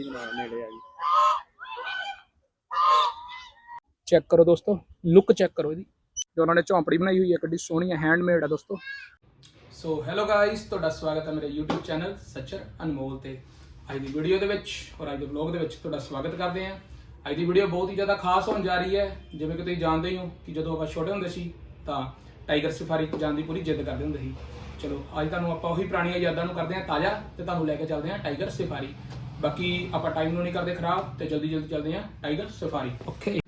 ਝੌਂਪੜੀ ਬਣਾ ਨੇੜੇ ਆ ਗਈ। ਚੈੱਕ ਕਰੋ ਦੋਸਤੋ ਲੁੱਕ ਚੈੱਕ ਕਰੋ ਇਹਦੀ। ਜੋ ਉਹਨਾਂ ਨੇ ਝੌਂਪੜੀ ਬਣਾਈ ਹੋਈ ਹੈ, ਕਿੱਡੀ ਸੋਹਣੀ ਹੈ ਹੈਂਡਮੇਡ ਹੈ ਦੋਸਤੋ। ਸੋ ਹੈਲੋ ਗਾਇਸ ਤੁਹਾਡਾ ਸਵਾਗਤ ਹੈ ਮੇਰੇ YouTube ਚੈਨਲ ਸੱਚਰ ਅਨਮੋਲ ਤੇ। ਅੱਜ ਦੀ ਵੀਡੀਓ ਦੇ ਵਿੱਚ ਔਰ ਅੱਜ ਦੇ ਵਲੌਗ ਦੇ ਵਿੱਚ ਤੁਹਾਡਾ ਸਵਾਗਤ ਕਰਦੇ ਹਾਂ। ਅੱਜ ਦੀ ਵੀਡੀਓ ਬਹੁਤ ਹੀ ਜ਼ਿਆਦਾ ਖਾਸ ਹੋਣ ਜਾ ਰਹੀ ਹੈ। ਜਿਵੇਂ ਕਿ ਤੁਸੀਂ ਜਾਣਦੇ ਹੋ ਕਿ ਜਦੋਂ ਆਪਾਂ ਛੋਟੇ ਹੁੰਦੇ ਸੀ, ਤਾਂ ਟਾਈਗਰ ਸਫਾਰੀ ਜਾਣ ਦੀ ਪੂਰੀ ਜਿੱਦ ਕਰਦੇ ਹੁੰਦੇ ਸੀ। ਚਲੋ, ਅੱਜ ਤੁਹਾਨੂੰ ਆਪਾਂ ਉਹੀ ਪੁਰਾਣੀਆਂ ਯਾਦਾਂ ਨੂੰ ਕਰਦੇ ਹਾਂ ਤਾਜ਼ਾ ਤੇ ਤੁਹਾਨੂੰ ਲੈ ਕੇ ਚੱਲਦੇ ਹਾਂ ਟਾਈਗਰ ਸਫਾਰੀ। ਬਾਕੀ ਆਪਾਂ ਟਾਈਮ ਨੂੰ ਨਹੀਂ ਕਰਦੇ ਖਰਾਬ ਤੇ ਜਲਦੀ ਜਲਦੀ ਚੱਲਦੇ ਹਾਂ tiger safari. Okay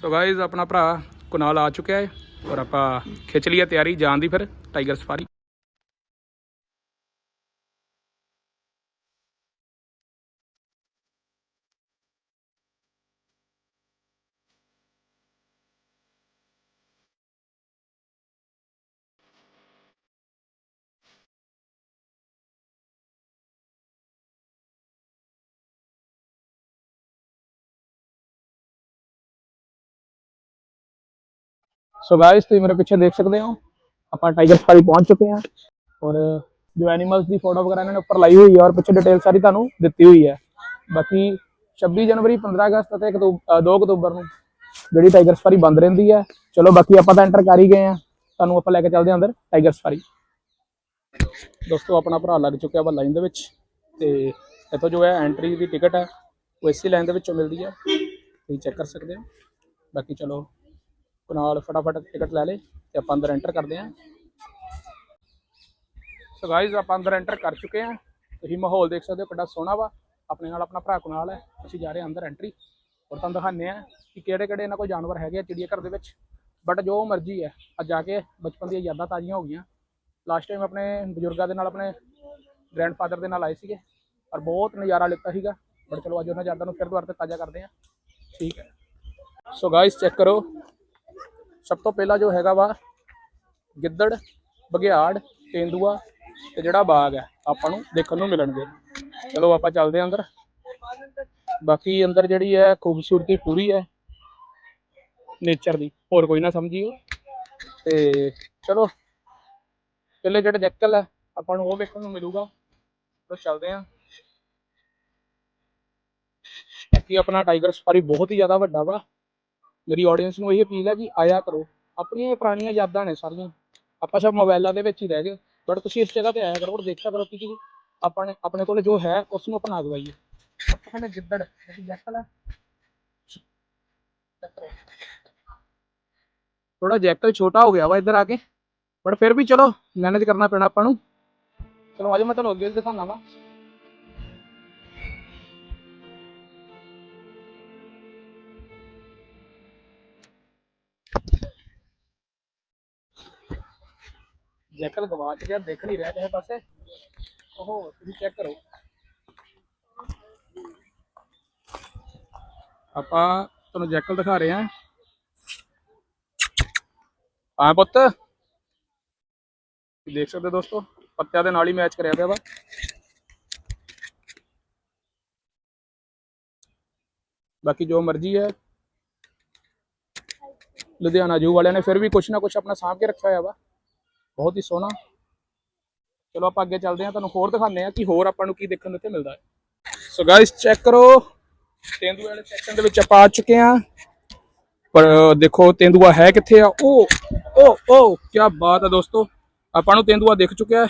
so guys ਆਪਣਾ ਭਰਾ ਕੁਨਾਲ ਆ ਚੁੱਕਿਆ ਹੈ ਔਰ ਆਪਾਂ ਖਿੱਚ ਲਈ ਤਿਆਰੀ, ਜਾਣ ਦੀ ਫਿਰ ਟਾਈਗਰ ਸਫਾਰੀ। ਸੋ ਗਾਇਸ ਤੁਸੀਂ ਮੇਰੇ ਪਿੱਛੇ ਦੇਖ ਸਕਦੇ ਹੋ, ਆਪਾਂ ਟਾਈਗਰ ਸਫਾਰੀ ਪਹੁੰਚ ਚੁੱਕੇ ਹਾਂ। ਔਰ ਜੋ ਐਨੀਮਲਸ ਦੀ ਫੋਟੋ ਵਗੈਰਾ ਇਹਨਾਂ ਨੇ ਉੱਪਰ ਲਾਈ ਹੋਈ ਹੈ ਔਰ ਪਿੱਛੇ ਡਿਟੇਲ ਸਾਰੀ ਤੁਹਾਨੂੰ ਦਿੱਤੀ ਹੋਈ ਹੈ। ਬਾਕੀ 26 ਜਨਵਰੀ 15 ਅਗਸਤ ਅਤੇ 2 ਅਕਤੂਬਰ ਨੂੰ ਜਿਹੜੀ ਟਾਈਗਰ ਸਫਾਰੀ ਬੰਦ ਰਹਿੰਦੀ ਹੈ। ਚਲੋ ਬਾਕੀ ਆਪਾਂ ਤਾਂ ਐਂਟਰ ਕਰ ਹੀ ਗਏ ਆ ਤੁਹਾਨੂੰ ਆਪਾਂ ਲੈ ਕੇ ਚੱਲਦੇ ਹਾਂ ਅੰਦਰ ਟਾਈਗਰ ਸਫਾਰੀ ਦੋਸਤੋ, ਆਪਣਾ ਭਰਾ ਲੱਗ ਚੁੱਕਿਆ ਵਾ ਲਾਈਨ ਦੇ ਵਿੱਚ ਤੇ ਇੱਥੋਂ ਜੋ ਹੈ ਐਂਟਰੀ ਦੀ ਟਿਕਟ ਹੈ, ਉਹ ਇਸੇ ਲਾਈਨ ਦੇ ਵਿੱਚੋਂ ਮਿਲਦੀ ਹੈ। ਤੁਸੀਂ ਚੈੱਕ ਕਰ ਸਕਦੇ ਹੋ। ਬਾਕੀ ਚਲੋ ਕੁਨਾਲ ਫਟਾਫਟ ਟਿਕਟ ਲੈ ਲੇ ਤੇ ਆਪਾਂ ਅੰਦਰ ਐਂਟਰ ਕਰਦੇ ਹਾਂ ਸੋ ਗਾਇਜ਼ ਆਪਾਂ ਅੰਦਰ ਐਂਟਰ ਕਰ ਚੁੱਕੇ ਹਾਂ ਤੁਸੀਂ ਮਾਹੌਲ ਦੇਖ ਸਕਦੇ ਹੋ ਕਿੰਨਾ ਸੋਹਣਾ ਵਾ। ਆਪਣੇ ਨਾਲ ਆਪਣਾ ਭਰਾ ਕੁਨਾਲ ਹੈ। ਅਸੀਂ ਜਾ ਰਹੇ ਹਾਂ ਅੰਦਰ ਐਂਟਰੀ ਔਰ ਤੁਹਾਨੂੰ ਦਿਖਾਉਂਦੇ ਆ ਕਿ ਕਿਹੜੇ ਕਿਹੜੇ ਇਹਨਾਂ ਕੋਲ ਜਾਨਵਰ ਹੈਗੇ ਆ ਚਿੜੀਆ ਘਰ ਦੇ ਵਿੱਚ। ਬਟ ਜੋ ਮਰਜ਼ੀ ਹੈ, ਅੱਜ ਜਾ ਕੇ ਬਚਪਨ ਦੀਆਂ ਯਾਦਾਂ ਤਾਜ਼ੀਆਂ ਹੋ ਗਈਆਂ। ਲਾਸਟ ਟਾਈਮ ਆਪਣੇ ਬਜ਼ੁਰਗਾਂ ਦੇ ਨਾਲ ਆਪਣੇ ਗ੍ਰੈਂਡਫਾਦਰ ਦੇ ਨਾਲ ਆਏ ਸੀਗੇ। ਔਰ ਬਹੁਤ ਨਜ਼ਾਰਾ ਲਿੱਤਾ ਸੀਗਾ। ਬਟ ਚਲੋ ਅੱਜ ਉਹਨਾਂ ਯਾਦਾਂ ਨੂੰ ਫਿਰ ਦੁਬਾਰਾ ਤੇ ਤਾਜ਼ਾ ਕਰਦੇ ਹਾਂ ਠੀਕ ਹੈ। ਸੋ ਗਾਇਸ ਚੈੱਕ ਕਰੋ। ਸਭ ਤੋਂ ਪਹਿਲਾਂ ਜੋ ਹੈਗਾ ਵਾ, ਗਿੱਦੜ, ਬਘਿਆੜ, ਤੇਂਦੂਆ ਤੇ ਜਿਹੜਾ ਬਾਗ ਹੈ, ਆਪਾਂ ਨੂੰ ਦੇਖਣ ਨੂੰ ਮਿਲਣਗੇ। ਚਲੋ ਆਪਾਂ ਚੱਲਦੇ ਹਾਂ ਅੰਦਰ। ਬਾਕੀ ਅੰਦਰ ਜਿਹੜੀ ਹੈ, ਖੂਬਸੂਰਤੀ ਪੂਰੀ ਹੈ ਨੇਚਰ ਦੀ। ਹੋਰ ਕੋਈ ਨਾ ਸਮਝੀਓ ਤੇ ਚਲੋ, ਪਹਿਲੇ ਜਿਹੜੇ ਜੈਕਲ ਹੈ, ਆਪਾਂ ਨੂੰ ਉਹ ਵੇਖਣ ਨੂੰ ਮਿਲੂਗਾ। ਤਾਂ ਚੱਲਦੇ ਹਾਂ। ਬਾਕੀ ਆਪਣਾ ਟਾਈਗਰ ਸਫਾਰੀ ਬਹੁਤ ਹੀ ਜ਼ਿਆਦਾ ਵੱਡਾ ਵਾ। ਮੇਰੀ ਆਡੀਅנס ਨੂੰ ਇਹ ਅਪੀਲ ਹੈ ਕਿ ਆਇਆ ਕਰੋ। ਆਪਣੀਆਂ ਇਹ ਪੁਰਾਣੀਆਂ ਯਾਦਾਂ ਨੇ ਸਾਰੀਆਂ। ਆਪਾਂ ਸਭ ਮੋਬਾਈਲਾਂ ਦੇ ਵਿੱਚ ਹੀ ਰਹਿ ਗਏ। ਬਟ ਤੁਸੀਂ ਇਸ ਜਗ੍ਹਾ ਤੇ ਆਇਆ ਕਰੋ ਔਰ ਦੇਖਿਆ ਕਰੋ ਕਿ ਕੀ ਆਪਣੇ ਆਪਣੇ ਕੋਲ ਜੋ ਹੈ ਉਸ ਨੂੰ ਅਪਣਾ ਦਵਾਈਏ ਆਪਾਂ ਕਹਿੰਦੇ ਗਿੱਦੜ ਜੈਕਲ ਥੋੜਾ ਜੈਕਲ ਛੋਟਾ ਹੋ ਗਿਆ ਵਾ ਇੱਧਰ ਆ ਕੇ। ਬਟ ਫਿਰ ਵੀ ਚਲੋ ਮੈਨੇਜ ਕਰਨਾ ਪੈਣਾ ਆਪਾਂ ਨੂੰ। ਚਲੋ, ਅੱਜ ਮੈਂ ਤੁਹਾਨੂੰ ਅੱਗੇ ਦਿਖਾਉਣਾ ਵਾ। ਜੈਕਲ ਗਵਾਚ ਗਿਆ, ਦੇਖ ਨਹੀਂ ਰਿਹਾ ਕਿਸੇ ਪਾਸੇ। ਓਹੋ, ਤੁਸੀਂ ਚੈੱਕ ਕਰੋ। ਆਪਾਂ ਤੁਹਾਨੂੰ ਜੈਕਲ ਦਿਖਾ ਰਹੇ ਹਾਂ। ਹਾਂ ਪੁੱਤ। ਦੇਖ ਸਕਦੇ ਹੋ ਦੋਸਤੋ, ਪੱਤਿਆਂ ਦੇ ਨਾਲ ਹੀ ਮੈਚ ਕਰਿਆ ਪਿਆ ਵਾ। ਬਾਕੀ ਜੋ ਮਰਜ਼ੀ ਹੈ। ਲੁਧਿਆਣਾ ਜੂ ਵਾਲਿਆਂ ਨੇ ਫਿਰ ਵੀ ਕੁਛ ਨਾ ਕੁਛ ਆਪਣਾ ਸਾਂਭ ਕੇ ਰੱਖਿਆ ਹੋਇਆ ਵਾ। ਬਹੁਤ ਹੀ ਸੋਹਣਾ। ਚਲੋ ਆਪਾਂ ਅੱਗੇ ਚੱਲਦੇ ਹਾਂ, ਤੁਹਾਨੂੰ ਹੋਰ ਦਿਖਾਉਂਦੇ ਹਾਂ ਕਿ ਹੋਰ ਆਪਾਂ ਨੂੰ ਕੀ ਦੇਖਣ ਨੂੰ ਇੱਥੇ ਮਿਲਦਾ ਹੈ। ਸੋ ਗਾਇਸ ਚੈੱਕ ਕਰੋ। ਤੇਂਦੂਏ ਵਾਲੇ ਸੈਕਸ਼ਨ ਦੇ ਵਿੱਚ ਆਪਾਂ ਆ ਚੁੱਕੇ ਹਾਂ। ਪਰ ਦੇਖੋ, ਤੇਂਦੂਆ ਹੈ ਕਿੱਥੇ ਆ? ਉਹ ਉਹ ਉਹ ਕੀ ਬਾਤ ਹੈ ਦੋਸਤੋ। ਆਪਾਂ ਨੂੰ ਤੇਂਦੂਆ ਦਿਖ ਚੁੱਕਿਆ ਹੈ।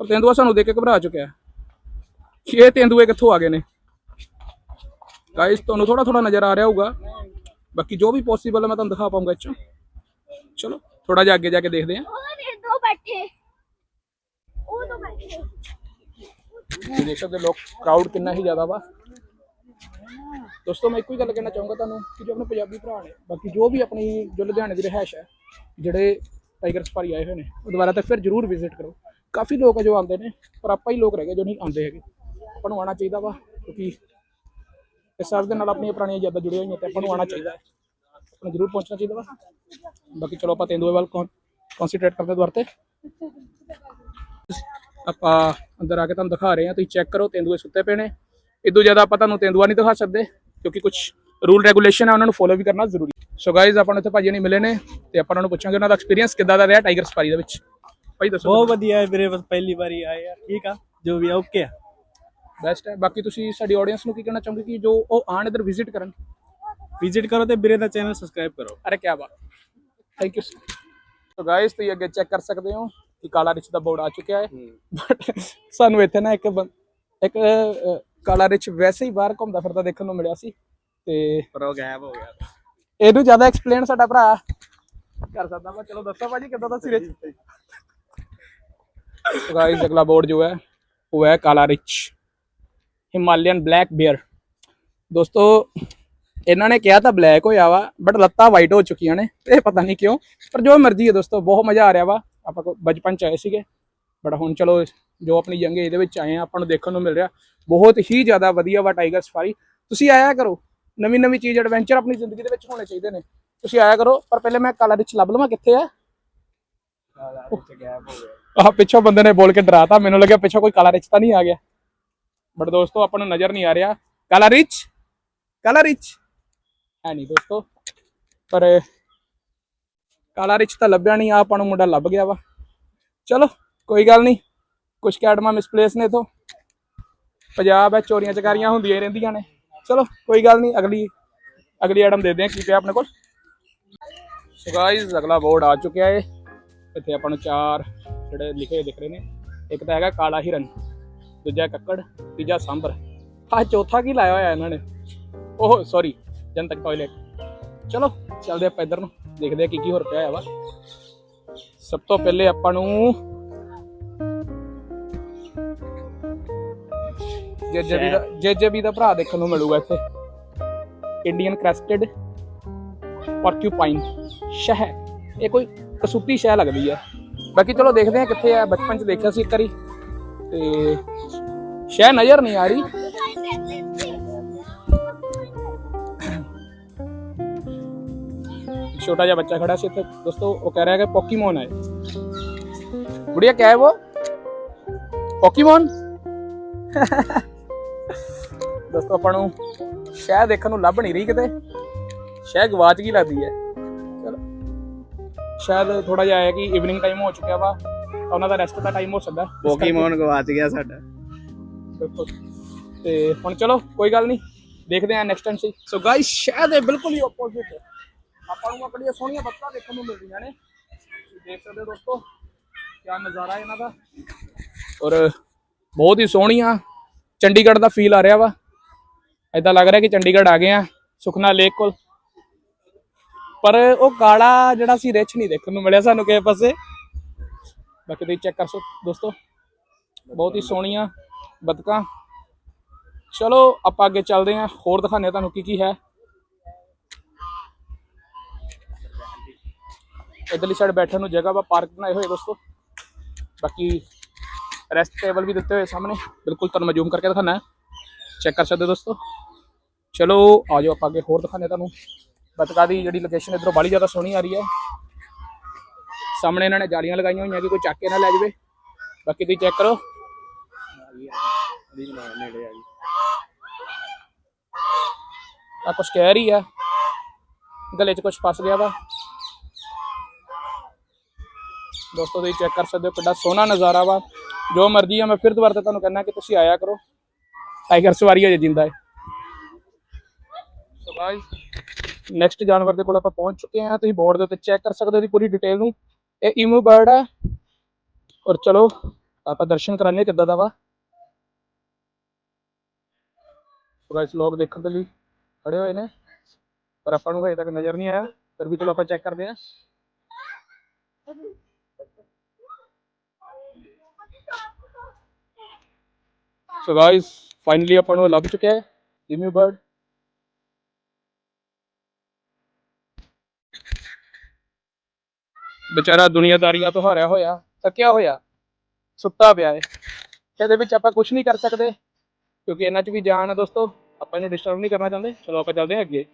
ਪਰ ਤੇਂਦੂਆ ਸਾਨੂੰ ਦੇਖ ਕੇ ਘਬਰਾ ਚੁੱਕਿਆ ਹੈ। ਇਹ ਤੇਂਦੂਏ ਕਿੱਥੋਂ ਆ ਗਏ ਨੇ? ਗਾਇਸ ਤੁਹਾਨੂੰ ਥੋੜਾ ਥੋੜਾ ਨਜ਼ਰ ਆ ਰਿਹਾ ਹੋਊਗਾ। ਬਾਕੀ ਜੋ ਵੀ ਪੋਸੀਬਲ ਹੈ ਮੈਂ ਤੁਹਾਨੂੰ ਦਿਖਾ ਪਾਉਂਗਾ ਇੱਚੋਂ ਚਲੋ ਥੋੜਾ ਜਿਹਾ ਅੱਗੇ ਜਾ ਕੇ ਦੇਖਦੇ ਹਾਂ। ਬੈਠੇ। ਉਹ ਤੋਂ ਬੈਠੇ। ਤੁਸੀਂ ਦੇਖ ਸਕਦੇ ਲੋਕ ਕਰਾਊਡ ਕਿੰਨਾ ਹੀ ਜ਼ਿਆਦਾ ਵਾ। ਦੋਸਤੋ, ਮੈਂ ਇੱਕੋ ਹੀ ਗੱਲ ਕਹਿਣਾ ਚਾਹੂੰਗਾ ਤੁਹਾਨੂੰ ਕਿ ਜੋ ਆਪਣੇ ਪੰਜਾਬੀ ਭਰਾ ਨੇ, ਬਾਕੀ ਜੋ ਵੀ ਆਪਣੀ ਜੋ ਲੁਧਿਆਣੇ ਦੀ ਰਹਿائش ਹੈ, ਜਿਹੜੇ ਟਾਈਗਰ ਸਫਾਰੀ ਆਏ ਹੋਏ ਨੇ, ਉਹ ਦੁਬਾਰਾ ਤਾਂ ਫਿਰ ਜ਼ਰੂਰ ਵਿਜ਼ਿਟ ਕਰੋ। ਕਾਫੀ ਲੋਕ ਜੋ ਆਉਂਦੇ ਨੇ, ਪਰ ਆਪਾਂ ਹੀ ਲੋਕ ਰਹਿ ਗਏ ਜੋ ਨਹੀਂ ਆਉਂਦੇ ਹੈਗੇ। ਆਪਾਂ ਨੂੰ ਆਉਣਾ ਚਾਹੀਦਾ ਵਾ, ਕਿਉਂਕਿ ਇਸ ਸਭ ਦੇ ਨਾਲ ਆਪਣੀਆਂ ਪੁਰਾਣੀਆਂ ਯਾਦਾਂ ਜੁੜੀਆਂ ਹੋਈਆਂ ਤੇ ਆਪਾਂ ਨੂੰ ਆਉਣਾ ਚਾਹੀਦਾ ਆਪਾਂ ਨੂੰ ਜ਼ਰੂਰ ਪਹੁੰਚਣਾ ਚਾਹੀਦਾ ਵਾ। ਬਾਕੀ ਚਲੋ, ਆਪਾਂ ਤੇਂਦੂਏ ਵੱਲ ਕਨਸੈਂਟਰੇਟ ਕਰਦੇ ਦੁਆਰ ਤੇ। ਆਪਾਂ ਅੰਦਰ ਆ ਕੇ ਤੁਹਾਨੂੰ ਦਿਖਾ ਰਹੇ ਹਾਂ ਤੁਸੀਂ ਚੈੱਕ ਕਰੋ ਤੇਂਦੂਏ ਸੁੱਤੇ ਪਏ ਨੇ। ਇਦੋਂ ਜ਼ਿਆਦਾ ਆਪਾਂ ਤੁਹਾਨੂੰ ਤੇਂਦੂਆ ਨਹੀਂ ਦਿਖਾ ਸਕਦੇ ਕਿਉਂਕਿ ਕੁਝ ਰੂਲ ਰੈਗੂਲੇਸ਼ਨ ਹੈ ਉਹਨਾਂ ਨੂੰ ਫੋਲੋ ਵੀ ਕਰਨਾ ਜ਼ਰੂਰੀ। ਸੋ ਗਾਇਜ਼ ਆਪਾਂ ਨੂੰ ਇੱਥੇ ਭਾਜੀ ਨਹੀਂ ਮਿਲੇ ਨੇ ਤੇ ਆਪਾਂ ਉਹਨਾਂ ਨੂੰ ਪੁੱਛਾਂਗੇ ਉਹਨਾਂ ਦਾ ਐਕਸਪੀਰੀਅੰਸ ਕਿੱਦਾਂ ਦਾ ਰਿਹਾ ਟਾਈਗਰ ਸਫਾਰੀ ਦੇ ਵਿੱਚ। ਭਾਈ ਦੱਸੋ ਬਹੁਤ ਵਧੀਆ ਹੈ ਵੀਰੇ ਬਸ ਪਹਿਲੀ ਵਾਰੀ ਆਏ ਆ ਠੀਕ ਆ ਜੋ ਵੀ ਆ ਓਕੇ ਆ। ਬੈਸਟ ਹੈ। ਬਾਕੀ ਤੁਸੀਂ ਸਾਡੀ ਆਡੀਅנס ਨੂੰ ਕੀ ਕਹਿਣਾ ਚਾਹੋਗੇ ਕਿ ਜੋ ਉਹ ਆਣ ਇਧਰ ਵਿਜ਼ਿਟ ਕਰਨ? ਵਿਜ਼ਿਟ ਕਰੋ ਤੇ ਵੀਰੇ ਦਾ ਚੈਨਲ ਸਬਸਕ੍ਰਾਈਬ ਕਰੋ। ਅਰੇ ਕੀ ਬਾਤ। ਥੈਂਕ ਯੂ ਸੋ ਗਾਇਸ ਤੁਸੀਂ ਅੱਗੇ ਚੈੱਕ ਕਰ ਸਕਦੇ ਹੋ ਕਿ ਕਾਲਾ ਰਿਚ ਦਾ ਬੋਰਡ ਆ ਚੁੱਕਿਆ ਹੈ। ਬਟ ਸਾਨੂੰ ਇੱਥੇ ਨਾ ਇੱਕ ਇੱਕ ਕਾਲਾ ਰਿਚ ਵੈਸੇ ਹੀ ਬਾਹਰ ਘੁੰਮਦਾ ਫਿਰਦਾ ਦੇਖਣ ਨੂੰ ਮਿਲਿਆ ਸੀ। ਤੇ ਪਰ ਉਹ ਗਾਇਬ ਹੋ ਗਿਆ। ਇਹਨੂੰ ਜ਼ਿਆਦਾ ਐਕਸਪਲੇਨ ਸਾਡਾ ਭਰਾ ਕਰ ਸਕਦਾ ਵਾ ਚਲੋ ਦੱਸੋ ਭਾਜੀ ਕਿੱਦਾਂ ਦਾ ਸੀ ਰਿਚ ਗਾਇਸ ਅਗਲਾ ਬੋਰਡ ਜੋ ਹੈ ਉਹ ਹੈ ਕਾਲਾ ਰਿਚ ਹਿਮਾਲਯਨ ਬਲੈਕ ਬੀਅਰ ਦੋਸਤੋ ਇਹਨਾਂ ਨੇ ਕਿਹਾ ਤਾਂ ਬਲੈਕ ਹੋਇਆ ਵਾ ਬਟ ਲੱਤਾਂ ਵਾਈਟ ਹੋ ਚੁੱਕੀਆਂ ਨੇ ਇਹ ਪਤਾ ਨਹੀਂ ਕਿਉਂ ਪਰ ਜੋ ਮਰਜ਼ੀ ਹੈ ਦੋਸਤੋ ਬਹੁਤ ਮਜ਼ਾ ਆ ਰਿਹਾ ਵਾ। ਆਪਾਂ ਕੋ ਬਚਪਨ ਚ ਆਏ ਸੀਗੇ ਬਟ ਹੁਣ ਚਲੋ ਜੋ ਆਪਣੀ ਯੰਗ ਏਜ ਦੇ ਵਿੱਚ ਆਏ ਆ ਆਪਾਂ ਨੂੰ ਦੇਖਣ ਨੂੰ ਮਿਲ ਰਿਹਾ। ਬਹੁਤ ਹੀ ਜ਼ਿਆਦਾ ਵਧੀਆ ਵਾ ਟਾਈਗਰ ਸਫਾਰੀ। ਤੁਸੀਂ ਆਇਆ ਕਰੋ ਨਵੀਂ ਨਵੀਂ ਚੀਜ਼ ਐਡਵੈਂਚਰ ਆਪਣੀ ਜ਼ਿੰਦਗੀ ਦੇ ਵਿੱਚ ਹੋਣੇ ਚਾਹੀਦੇ ਨੇ। ਤੁਸੀਂ ਆਇਆ ਕਰੋ ਪਰ ਪਹਿਲੇ ਮੈਂ ਕਾਲਾ ਰਿਚ ਲੱਭ ਲਵਾਂ ਕਿੱਥੇ ਆ? ਆਹ ਪਿੱਛੋਂ ਬੰਦੇ ਨੇ ਬੋਲ ਕੇ ਡਰਾਤਾ ਮੈਨੂੰ ਲੱਗਿਆ ਪਿੱਛੋਂ ਕੋਈ ਕਾਲਾ ਰਿਚ ਤਾਂ ਨਹੀਂ ਆ ਗਿਆ। ਬਟ ਦੋਸਤੋ ਆਪਾਂ ਨੂੰ ਨਜ਼ਰ ਨਹੀਂ ਆ ਰਿਹਾ। ਕਾਲਾ ਰਿਚ ਕਾਲਾ ਰਿਚ ਹੈ ਨਹੀਂ ਦੋਸਤੋ। ਪਰ ਕਾਲਾ ਰਿਚ ਤਾਂ ਲੱਭਿਆ ਨਹੀਂ ਆਪਾਂ ਨੂੰ ਮੁੰਡਾ ਲੱਭ ਗਿਆ ਵਾ। ਚਲੋ, ਕੋਈ ਗੱਲ ਨਹੀਂ। ਕੁਝ ਕੈਡਮਾ ਮਿਸਪਲੇਸ ਨੇ ਤੋਂ ਪੰਜਾਬ ਹੈ, ਚੋਰੀਆਂ ਚਕਾਰੀਆਂ ਹੁੰਦੀਆਂ ਹੀ ਰਹਿੰਦੀਆਂ ਨੇ। ਚਲੋ, ਕੋਈ ਗੱਲ ਨਹੀਂ, ਅਗਲੀ ਅਗਲੀ ਆਈਟਮ ਦੇ ਦੇ ਕੀ ਪਿਆ ਆਪਣੇ ਕੋਲ? ਸੋ ਗਾਇਸ ਅਗਲਾ ਬੋਰਡ ਆ ਚੁੱਕਿਆ ਹੈ ਇੱਥੇ ਆਪਾਂ ਨੂੰ ਚਾਰ ਜਿਹੜੇ ਲਿਖੇ ਹੋਏ ਦਿਖ ਰਹੇ ਨੇ। ਇੱਕ ਤਾਂ ਹੈਗਾ ਕਾਲਾ ਹਿਰਨ, ਦੂਜਾ ਕੱਕੜ, ਤੀਜਾ ਸਾਂਬਰ। ਆਹ ਚੌਥਾ ਕੀ ਲਾਇਆ ਹੋਇਆ ਇਹਨਾਂ ਨੇ? ਉਹ ਸੌਰੀ ਜਨਤਕ ਟਾਇਲਟ ਚਲੋ, ਚੱਲਦੇ ਆਪਾਂ ਇੱਧਰ ਨੂੰ। ਦੇਖਦੇ ਆ ਕੀ ਕੀ ਹੋਰ ਪਿਆ ਹੋਇਆ ਵਾ ਸਭ ਤੋਂ ਪਹਿਲੇ ਆਪਾਂ ਨੂੰ ਜੇਜੇਬੀ ਦਾ ਜੇਜੇਬੀ ਦਾ ਭਰਾ ਦੇਖਣ ਨੂੰ ਮਿਲੂਗਾ ਇੱਥੇ। ਇੰਡੀਅਨ ਕ੍ਰੈਸਟਡ ਪੋਰਕਿਊਪਾਈਨ ਸ਼ਹਿਰ ਇਹ ਕੋਈ ਕਸੂਤੀ ਸ਼ਹਿ ਲੱਗਦੀ ਹੈ ਬਾਕੀ ਚਲੋ ਦੇਖਦੇ ਆ ਕਿੱਥੇ ਆ। ਬਚਪਨ ਚ ਦੇਖਿਆ ਸੀ ਇੱਕ ਵਾਰੀ। ਤੇ ਸ਼ਹਿ ਨਜ਼ਰ ਨਹੀਂ ਆ ਰਹੀ। छोटा ਬੱਚਾ ਖੜਾ ਸੀ ਇੱਥੇ ਦੋਸਤੋ ਉਹ ਕਹਿ ਰਿਹਾ ਹੈ ਕਿ ਪੋਕੀਮੋਨ ਹੈ ਬੁੜੀਆ ਕਿਆ ਹੈ ਉਹ? ਪੋਕੀਮੋਨ ਦੋਸਤੋ ਆਪਾਂ ਨੂੰ ਸ਼ਹਿ ਦੇਖਣ ਨੂੰ ਲੱਭ ਨਹੀਂ ਰਹੀ ਕਿਤੇ। ਸ਼ਹਿ ਗਵਾਚ ਗਈ ਲੱਗਦੀ ਹੈ। ਚਲੋ। ਸ਼ਾਇਦ ਥੋੜਾ ਜਿਹਾ ਹੈ ਕਿ ਇਵਨਿੰਗ ਟਾਈਮ ਹੋ ਚੁੱਕਿਆ ਵਾ ਤਾਂ ਉਹਨਾਂ ਦਾ ਰੈਸਟ ਦਾ ਟਾਈਮ ਹੋ ਸਕਦਾ। ਪੋਕੀਮੋਨ ਗਵਾਚ ਗਿਆ ਸਾਡਾ। ਤੇ ਹੁਣ ਚਲੋ ਕੋਈ ਗੱਲ ਨਹੀਂ। ਦੇਖਦੇ ਹਾਂ ਨੈਕਸਟ ਟਾਈਮ ਸੀ ਸੋ ਗਾਇਸ ਸ਼ਾਇਦ ਇਹ ਬਿਲਕੁਲ ਹੀ ਆਪੋਜ਼ਿਟ ਹੈ। ਆਪਾਂ ਨੂੰ ਆਪਣੀਆਂ ਸੋਹਣੀਆਂ ਬੱਤਾਂ ਦੇਖਣ ਨੂੰ ਮਿਲਦੀਆਂ ਨੇ। ਤੁਸੀਂ ਦੇਖ ਸਕਦੇ ਹੋ ਦੋਸਤੋ ਕੀ ਨਜ਼ਾਰਾ ਇਹਨਾਂ ਦਾ। ਔਰ ਬਹੁਤ ਹੀ ਸੋਹਣੀਆਂ, ਚੰਡੀਗੜ੍ਹ ਦਾ ਫੀਲ ਆ ਰਿਹਾ ਵਾ। ਐਦਾਂ ਲੱਗ ਰਿਹਾ ਕਿ ਚੰਡੀਗੜ੍ਹ ਆ ਗਏ ਆ, ਸੁਖਨਾ ਲੇਕ ਕੋਲ। ਪਰ ਉਹ ਕਾਲਾ ਜਿਹੜਾ ਸੀ ਰਿਚ ਨਹੀਂ ਦੇਖਣ ਨੂੰ ਮਿਲਿਆ ਸਾਨੂੰ ਕਿਸੇ ਪਾਸੇ। ਬਾਕੀ ਤੁਸੀਂ ਚੈੱਕ ਕਰ ਸੋ ਦੋਸਤੋ, ਬਹੁਤ ਹੀ ਸੋਹਣੀਆਂ ਬਤਕਾਂ। ਚਲੋ, ਆਪਾਂ ਅੱਗੇ ਚੱਲਦੇ ਹਾਂ। ਹੋਰ ਦਿਖਾਉਂਦੇ ਹਾਂ ਤੁਹਾਨੂੰ ਕੀ ਕੀ ਹੈ। ਇਧਰਲੀ ਸਾਈਡ ਬੈਠਣ ਨੂੰ ਜਗ੍ਹਾ ਵਾ ਪਾਰਕ ਬਣਾਏ ਹੋਏ ਦੋਸਤੋ। ਬਾਕੀ ਰੈਸਟ ਟੇਬਲ ਵੀ ਦਿੱਤੇ ਹੋਏ ਸਾਹਮਣੇ। ਬਿਲਕੁਲ ਤੁਹਾਨੂੰ ਮੈਂ ਜ਼ੂਮ ਕਰਕੇ ਦਿਖਾਣਾ ਚੈੱਕ ਕਰ ਸਕਦੇ ਹੋ ਦੋਸਤੋ। ਚਲੋ, ਆ ਜਾਓ ਆਪਾਂ ਅੱਗੇ ਹੋਰ ਦਿਖਾਉਂਦੇ ਹਾਂ ਤੁਹਾਨੂੰ। ਬਤਕਾ ਦੀ ਜਿਹੜੀ ਲੋਕੇਸ਼ਨ ਇਧਰੋਂ ਬੜੀ ਜ਼ਿਆਦਾ ਸੋਹਣੀ ਆ ਰਹੀ ਹੈ। ਸਾਹਮਣੇ ਇਹਨਾਂ ਨੇ ਜਾਲੀਆਂ ਲਗਾਈਆਂ ਹੋਈਆਂ ਕਿ ਕੋਈ ਚੱਕ ਕੇ ਨਾ ਲੈ ਜਾਵੇ। ਬਾਕੀ ਤੁਸੀਂ ਚੈੱਕ ਕਰੋ। ਨੇੜੇ ਆ ਕੁਛ ਕਹਿ ਰਹੀ ਆ। ਗਲੇ 'ਚ ਕੁਛ ਫਸ ਗਿਆ ਵਾ। ਦੋਸਤੋ ਤੁਸੀਂ ਚੈੱਕ ਕਰ ਸਕਦੇ ਹੋ ਕਿੰਨਾ ਸੋਹਣਾ ਨਜ਼ਾਰਾ ਵਾ। ਜੋ ਮਰਜ਼ੀ ਆ, ਮੈਂ ਫਿਰ ਦੁਬਾਰਾ ਤੁਹਾਨੂੰ ਕਹਿਣਾ ਕਿ ਤੁਸੀਂ ਆਇਆ ਕਰੋ। ਟਾਈਗਰ ਸਵਾਰੀ ਅਜੇ ਜਿੰਦਾ ਹੈ ਸੋ ਗਾਇਸ ਨੈਕਸਟ ਜਾਨਵਰ ਦੇ ਕੋਲ ਆਪਾਂ ਪਹੁੰਚ ਚੁੱਕੇ ਹਾਂ। ਤੁਸੀਂ ਬੋਰਡ ਦੇ ਉੱਤੇ ਚੈੱਕ ਕਰ ਸਕਦੇ ਹੋ ਦੀ ਪੂਰੀ ਡਿਟੇਲ ਨੂੰ। ਇਹ ਈਮੂ ਬਰਡ ਹੈ ਔਰ ਚਲੋ, ਆਪਾਂ ਦਰਸ਼ਨ ਕਰਾਂਗੇ ਕਿੱਦਾਂ ਦਾ ਵਾ। ਸੋ ਗਾਇਸ ਲੋਕ ਦੇਖਣ ਦੇ ਲਈ ਖੜੇ ਹੋਏ ਨੇ। ਪਰ ਆਪਾਂ ਨੂੰ ਹਜੇ ਤੱਕ ਨਜ਼ਰ ਨਹੀਂ ਆਇਆ। ਫਿਰ ਵੀ ਚਲੋ ਆਪਾਂ ਚੈੱਕ ਕਰਦੇ ਹਾਂ। ਸੋ ਗਾਇਸ ਫਾਈਨਲੀ ਆਪਾਂ ਨੂੰ ਇਹ ਚੁੱਕਿਆ ਹੈ ਈਮੂ ਬਰਡ ਵਿਚਾਰਾ ਦੁਨੀਆਦਾਰੀਆਂ ਤੋਂ ਹਾਰਿਆ ਹੋਇਆ ਥੱਕਿਆ ਹੋਇਆ ਸੁੱਤਾ ਪਿਆ ਹੈ ਇਹਦੇ ਵਿੱਚ ਆਪਾਂ ਕੁਝ ਨਹੀਂ ਕਰ ਸਕਦੇ ਕਿਉਂਕਿ ਇਹਨਾਂ 'ਚ ਵੀ ਜਾਨ ਹੈ ਦੋਸਤੋ ਆਪਾਂ ਇਹਨੂੰ ਡਿਸਟਰਬ ਨਹੀਂ ਕਰਨਾ ਚਾਹੁੰਦੇ ਚਲੋ ਆਪਾਂ ਚੱਲਦੇ ਹਾਂ ਅੱਗੇ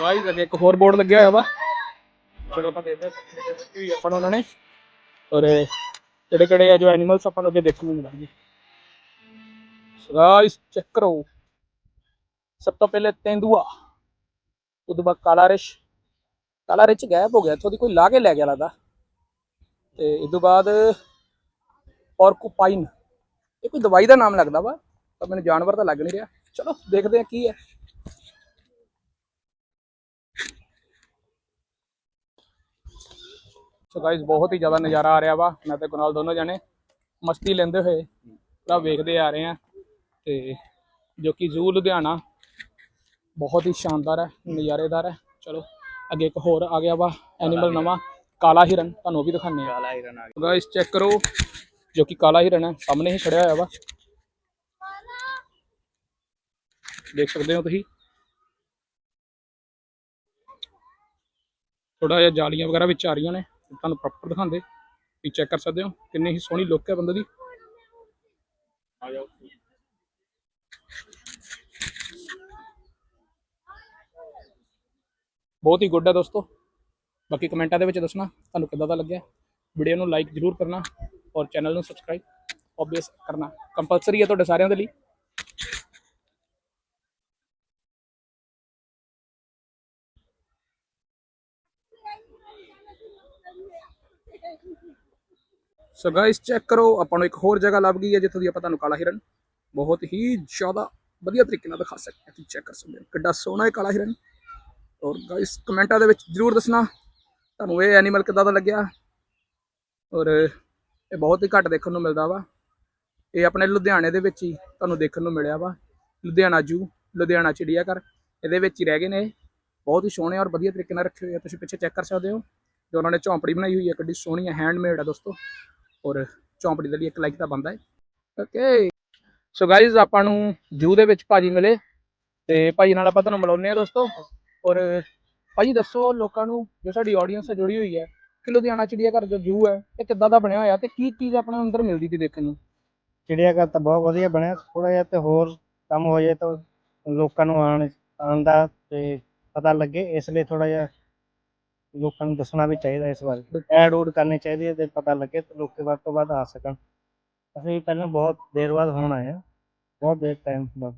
ਗਾਈਸ ਅੱਗੇ ਇੱਕ ਹੋਰ ਬੋਰਡ ਲੱਗਿਆ ਹੋਇਆ ਵਾ ਚਲੋ ਆਪਾਂ ਦੇਖਦੇ ਹਾਂ ਕੀ ਆਪਾਂ ਨੂੰ ਉਹਨਾਂ ਨੇ ਔਰ ਕਿਹੜੇ ਕਿਹੜੇ ਆ ਜੋ ਐਨੀਮਲਸ ਆਪਾਂ ਨੂੰ ਅੱਗੇ ਦੇਖਣ ਨੂੰ ਮਿਲਣਗੇ। ਗਾਈਸ ਚੈੱਕ ਕਰੋ। ਸਭ ਤੋਂ ਪਹਿਲੇ ਤੇਂਦੂਆ, ਉਹਦੇ ਬਾਅਦ ਕਾਲਾ ਰਿਸ਼। ਕਾਲਾ ਰਿਸ਼ ਗਾਇਬ ਹੋ ਗਿਆ, ਇੱਥੋਂ ਦੀ ਕੋਈ ਲਾ ਕੇ ਲੈ ਗਿਆ ਲੱਗਦਾ। ਤੇ ਇਸ ਤੋਂ ਬਾਅਦ ਪੋਰਕੂਪਾਈਨ ਇਹ ਕੋਈ ਦਵਾਈ ਦਾ ਨਾਮ ਲੱਗਦਾ ਵਾ, ਪਰ ਮੈਨੂੰ ਜਾਨਵਰ ਤਾਂ ਲੱਗ ਨਹੀਂ ਰਿਹਾ। ਚਲੋ, ਦੇਖਦੇ ਆ ਕੀ ਹੈ। ਸੋ ਗਾਇਸ ਬਹੁਤ ਹੀ ਜ਼ਿਆਦਾ ਨਜ਼ਾਰਾ ਆ ਰਿਹਾ ਵਾ। ਮੈਂ ਤੇ ਗੁਨਾਲ ਦੋਨੋਂ ਜਾਣੇ ਮਸਤੀ ਲੈਂਦੇ ਹੋਏ ਪੂਰਾ ਵੇਖਦੇ ਆ ਰਹੇ ਆ। ਤੇ ਜੋ ਕਿ ਜ਼ੂ ਲੁਧਿਆਣਾ ਬਹੁਤ ਹੀ ਸ਼ਾਨਦਾਰ ਹੈ ਨਜ਼ਾਰੇਦਾਰ ਹੈ। ਚਲੋ ਅੱਗੇ ਇੱਕ ਹੋਰ ਆ ਗਿਆ ਵਾ ਐਨੀਮਲ ਨਵਾਂ ਕਾਲਾ ਹਿਰਨ। ਤੁਹਾਨੂੰ ਉਹ ਵੀ ਦਿਖਾਉਂਦੇ ਆ। ਕਾਲਾ ਹਿਰਨ ਆ ਗਿਆ। ਗਾਇਸ ਚੈੱਕ ਕਰੋ ਜੋ ਕਿ ਕਾਲਾ ਹਿਰਨ ਹੈ ਸਾਹਮਣੇ ਹੀ ਖੜਿਆ ਹੋਇਆ ਵਾ। ਦੇਖ ਸਕਦੇ ਹੋ ਤੁਸੀਂ? ਥੋੜਾ ਜਿਹਾ ਜਾਲੀਆਂ ਵਗੈਰਾ ਵਿੱਚ ਆ ਰਹੀਆਂ ਨੇ। ਤੁਹਾਨੂੰ ਪ੍ਰੋਪਰ ਦਿਖਾਉਂਦੇ। ਤੁਸੀਂ ਚੈੱਕ ਕਰ ਸਕਦੇ ਹੋ ਕਿੰਨੀ ਹੀ ਸੋਹਣੀ ਲੁੱਕ ਹੈ ਬੰਦੇ ਦੀ। ਆ ਜਾਓ ਬਹੁਤ ਹੀ ਗੁੱਡ ਹੈ ਦੋਸਤੋ। ਬਾਕੀ ਕਮੈਂਟਾਂ ਦੇ ਵਿੱਚ ਦੱਸਣਾ ਤੁਹਾਨੂੰ ਕਿੱਦਾਂ ਦਾ ਲੱਗਿਆ। ਵੀਡੀਓ ਨੂੰ ਲਾਈਕ ਜ਼ਰੂਰ ਕਰਨਾ ਔਰ ਚੈਨਲ ਨੂੰ ਸਬਸਕ੍ਰਾਈਬ ਓਬਵੀਅਸ ਕਰਨਾ। ਕੰਪਲਸਰੀ ਹੈ ਤੁਹਾਡੇ ਸਾਰਿਆਂ ਦੇ ਲਈ। ਸੋ ਗਾਇਸ ਚੈੱਕ ਕਰੋ, ਆਪਾਂ ਨੂੰ ਇੱਕ ਹੋਰ ਜਗ੍ਹਾ ਲੱਭ ਗਈ ਹੈ ਜਿੱਥੋਂ ਦੀ ਆਪਾਂ ਤੁਹਾਨੂੰ ਕਾਲਾ ਹਿਰਨ ਬਹੁਤ ਹੀ ਜ਼ਿਆਦਾ ਵਧੀਆ ਤਰੀਕੇ ਨਾਲ ਦਿਖਾ ਸਕਦੇ ਹਾਂ। ਤੁਸੀਂ ਚੈੱਕ ਕਰ ਸਕਦੇ ਹੋ। ਕਿੱਡਾ ਸੋਹਣਾ ਹੈ ਕਾਲਾ ਹਿਰਨ। ਔਰ ਗਾਇਸ ਕਮੈਂਟਾਂ ਦੇ ਵਿੱਚ ਜਰੂਰ ਦੱਸਣਾ। ਤੁਹਾਨੂੰ ਇਹ ਐਨੀਮਲ ਕਿੱਦਾਂ ਦਾ ਲੱਗਿਆ? ਔਰ ਇਹ ਬਹੁਤ ਹੀ ਘੱਟ ਦੇਖਣ ਨੂੰ ਮਿਲਦਾ ਵਾ। ਇਹ ਆਪਣੇ ਲੁਧਿਆਣੇ ਦੇ ਵਿੱਚ ਹੀ ਤੁਹਾਨੂੰ ਦੇਖਣ ਨੂੰ ਮਿਲਿਆ ਵਾ। ਲੁਧਿਆਣਾ ਜੂ, ਲੁਧਿਆਣਾ ਚਿੜੀਆ ਘਰ ਇਹਦੇ ਵਿੱਚ ਹੀ ਰਹਿ ਗਏ ਨੇ ਬਹੁਤ ਹੀ ਸੋਹਣੇ ਔਰ ਵਧੀਆ ਤਰੀਕੇ ਨਾਲ ਰੱਖੇ ਹੋਏ ਆ। ਤੁਸੀਂ ਪਿੱਛੇ ਚੈੱਕ ਕਰ ਸਕਦੇ ਹੋ। ਜੋ ਉਹਨਾਂ ਨੇ ਝੌਂਪੜੀ ਬਣਾਈ ਹੋਈ ਹੈ, ਕਿੱਡੀ ਸੋਹਣੀ ਹੈ ਹੈਂਡਮੇਡ ਹੈ ਦੋਸਤੋ। ਔਰ ਚੌਂਪੜੀ ਦੇ ਲਈ ਇੱਕ ਲਾਈਕ ਦਾ ਬੰਦਾ ਹੈ। ਓਕੇ ਸੋ ਗਾਇਜ਼ ਆਪਾਂ ਨੂੰ ਜੂ ਦੇ ਵਿੱਚ ਭਾਜੀ ਮਿਲੇ। ਤੇ ਭਾਜੀ ਨਾਲ ਆਪਾਂ ਤੁਹਾਨੂੰ ਮਿਲਾਉਂਦੇ ਆ ਦੋਸਤੋ। ਔਰ ਭਾਜੀ ਦੱਸੋ ਲੋਕਾਂ ਨੂੰ, ਜੋ ਸਾਡੀ ਆਡੀਅנס ਜੁੜੀ ਹੋਈ ਹੈ ਕਿ ਲੁਧਿਆਣਾ ਚਿੜੀਆ ਘਰ ਜੋ ਜੂ ਹੈ, ਇਹ ਕਿੱਦਾਂ ਦਾ ਬਣਿਆ ਹੋਇਆ ਤੇ ਕੀ ਚੀਜ਼ ਆਪਣਾ ਅੰਦਰ ਮਿਲਦੀ ਸੀ ਦੇਖਣ ਨੂੰ? ਚਿੜੀਆ ਘਰ ਤਾਂ ਬਹੁਤ ਵਧੀਆ ਬਣਿਆ। ਥੋੜਾ ਜਿਹਾ ਤੇ ਹੋਰ ਕੰਮ ਹੋ ਜਾਏ ਤਾਂ ਲੋਕਾਂ ਨੂੰ ਆਣ ਆਉਣ ਦਾ ਤੇ ਪਤਾ ਲੱਗੇ, ਇਸ ਲਈ ਥੋੜਾ ਜਿਹਾ ਲੋਕਾਂ ਨੂੰ ਦੱਸਣਾ ਵੀ ਚਾਹੀਦਾ ਇਸ ਬਾਰੇ। ਐਡ ਊਡ ਕਰਨੀ ਚਾਹੀਦੀ ਤੇ ਪਤਾ ਲੱਗੇ ਤੇ ਲੋਕੀ ਵੱਧ ਤੋਂ ਵੱਧ ਆ ਸਕਣ। ਅਸੀਂ ਪਹਿਲਾਂ ਬਹੁਤ ਦੇਰ ਬਾਅਦ ਹੁਣ ਆਏ ਹਾਂ। ਬਹੁਤ ਦੇਰ ਟਾਈਮ ਬਾਅਦ।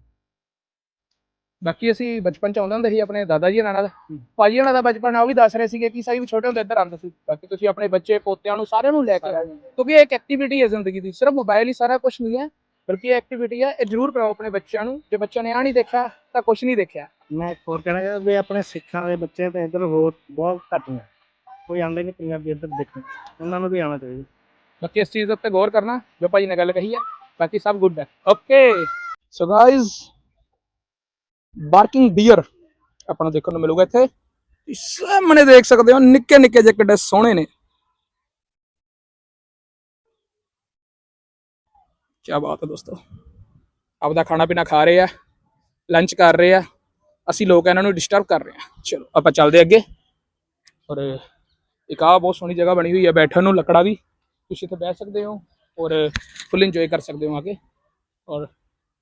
ਬਾਕੀ ਅਸੀਂ ਬਚਪਨ ਚ ਆਉਂਦੇ ਹੁੰਦੇ ਸੀ ਆਪਣੇ ਦਾਦਾ ਜੀ ਨਾਲ। ਭਾਜੀ ਉਹਨਾਂ ਦਾ ਬਚਪਨ ਆ ਉਹ ਵੀ ਦੱਸ ਰਹੇ ਸੀਗੇ ਕਿ ਸਹੀ ਵੀ ਛੋਟੇ ਹੁੰਦੇ ਇੱਧਰ ਆਉਂਦੇ ਸੀ। ਬਾਕੀ ਤੁਸੀਂ ਆਪਣੇ ਬੱਚੇ ਪੋਤਿਆਂ ਨੂੰ ਸਾਰਿਆਂ ਨੂੰ ਲੈ ਕੇ ਆਏ ਕਿਉਂਕਿ ਇਹ ਇੱਕ ਐਕਟੀਵਿਟੀ ਹੈ ਜ਼ਿੰਦਗੀ ਦੀ। ਸਿਰਫ ਮੋਬਾਈਲ ਹੀ ਸਾਰਾ ਕੁਝ ਨਹੀਂ ਹੈ ਬਲਕਿ ਇਹ ਐਕਟੀਵਿਟੀ ਹੈ ਇਹ ਜ਼ਰੂਰ ਕਰਾਓ ਆਪਣੇ ਬੱਚਿਆਂ ਨੂੰ। ਜੇ ਬੱਚਿਆਂ ਨੇ ਆ ਨਹੀਂ ਦੇਖਿਆ ਤਾਂ ਕੁਝ ਨਹੀਂ ਦੇਖਿਆ। ਮੈਂ ਇੱਕ ਹੋਰ ਕਹਿਣਾ ਚਾਹੁੰਦਾ ਵੀ ਆਪਣੇ ਸਿੱਖਾਂ ਦੇ ਬੱਚੇ ਤਾਂ ਇੱਧਰ ਹੋਰ ਬਹੁਤ ਘੱਟ ਨੇ। ਕੋਈ ਆਉਂਦੇ ਨਹੀਂ ਪੰਜਾਬੀ ਇੱਧਰ ਦੇਖਣ। ਉਹਨਾਂ ਨੂੰ ਵੀ ਆਉਣਾ ਚਾਹੀਦਾ। ਬਾਕੀ ਇਸ ਚੀਜ਼ ਉੱਤੇ ਗੌਰ ਕਰਨਾ, ਜੋ ਭਾਜੀ ਨੇ ਗੱਲ ਕਹੀ ਹੈ ਬਾਕੀ ਸਭ ਗੁੱਡ ਹੈ okay so guys barking deer ਆਪਾਂ ਨੂੰ ਦੇਖਣ ਨੂੰ ਮਿਲੂਗਾ ਇੱਥੇ। ਸਾਹਮਣੇ ਦੇਖ ਸਕਦੇ ਹੋ ਨਿੱਕੇ ਨਿੱਕੇ ਜਿਹੇ ਕਿੱਡੇ ਸੋਹਣੇ ਨੇ। ਕੀ ਬਾਤ ਹੈ ਦੋਸਤੋ। ਆਪਦਾ ਖਾਣਾ ਪੀਣਾ ਖਾ ਰਹੇ ਆ ਲੰਚ ਕਰ ਰਹੇ ਆ। ਅਸੀਂ ਲੋਕ ਇਹਨਾਂ ਨੂੰ ਡਿਸਟਰਬ ਕਰ ਰਹੇ ਹਾਂ। ਚਲੋ, ਆਪਾਂ ਚੱਲਦੇ ਅੱਗੇ। ਔਰ ਇੱਕ ਆਹ ਬਹੁਤ ਸੋਹਣੀ ਜਗ੍ਹਾ ਬਣੀ ਹੋਈ ਹੈ, ਬੈਠਣ ਨੂੰ ਲੱਕੜਾ ਵੀ। ਤੁਸੀਂ ਇੱਥੇ ਬਹਿ ਸਕਦੇ ਹੋ ਔਰ ਫੁੱਲ ਇੰਜੋਏ ਕਰ ਸਕਦੇ ਹੋ ਆਕੇ ਔਰ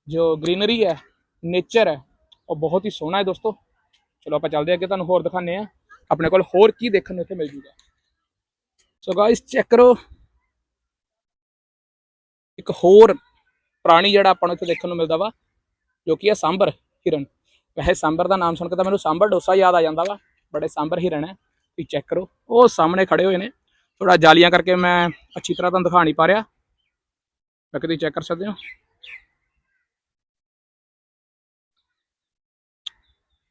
ਜੋ ਗ੍ਰੀਨਰੀ ਹੈ ਨੇਚਰ ਹੈ, ਉਹ ਬਹੁਤ ਹੀ ਸੋਹਣਾ ਹੈ ਦੋਸਤੋ। ਚਲੋ, ਆਪਾਂ ਚੱਲਦੇ ਹਾਂ ਅੱਗੇ, ਤੁਹਾਨੂੰ ਹੋਰ ਦਿਖਾਉਂਦੇ ਆ ਆਪਣੇ ਕੋਲ ਹੋਰ ਕੀ ਦੇਖਣ ਨੂੰ ਇੱਥੇ ਮਿਲ ਜੂਗਾ। ਸੋ ਗਾਇਸ ਚੈੱਕ ਕਰੋ। ਇੱਕ ਹੋਰ ਪ੍ਰਾਣੀ ਜਿਹੜਾ ਆਪਾਂ ਨੂੰ ਇੱਥੇ ਦੇਖਣ ਨੂੰ ਮਿਲਦਾ ਵਾ, ਜੋ ਕਿ ਹੈ ਸਾਂਬਰ, ਹਿਰਨ। ਵੈਸੇ ਸਾਂਬਰ ਦਾ ਨਾਮ ਸੁਣ ਕੇ ਤਾਂ ਮੈਨੂੰ ਸਾਂਬਰ ਡੋਸਾ ਯਾਦ ਆ ਜਾਂਦਾ ਵਾ, ਬੜੇ ਸਾਂਬਰ ਹੀ ਰਹਿਣਾ ਤੁਸੀਂ ਚੈੱਕ ਕਰੋ। ਉਹ ਸਾਹਮਣੇ ਖੜੇ ਹੋਏ ਨੇ ਥੋੜਾ ਜਾਲੀਆਂ ਕਰਕੇ ਮੈਂ ਅੱਛੀ ਤਰ੍ਹਾਂ ਤੁਹਾਨੂੰ ਦਿਖਾ ਨਹੀਂ ਪਾ ਰਿਹਾ। ਬਾਕੀ ਤੁਸੀਂ ਚੈੱਕ ਕਰ ਸਕਦੇ ਹੋ।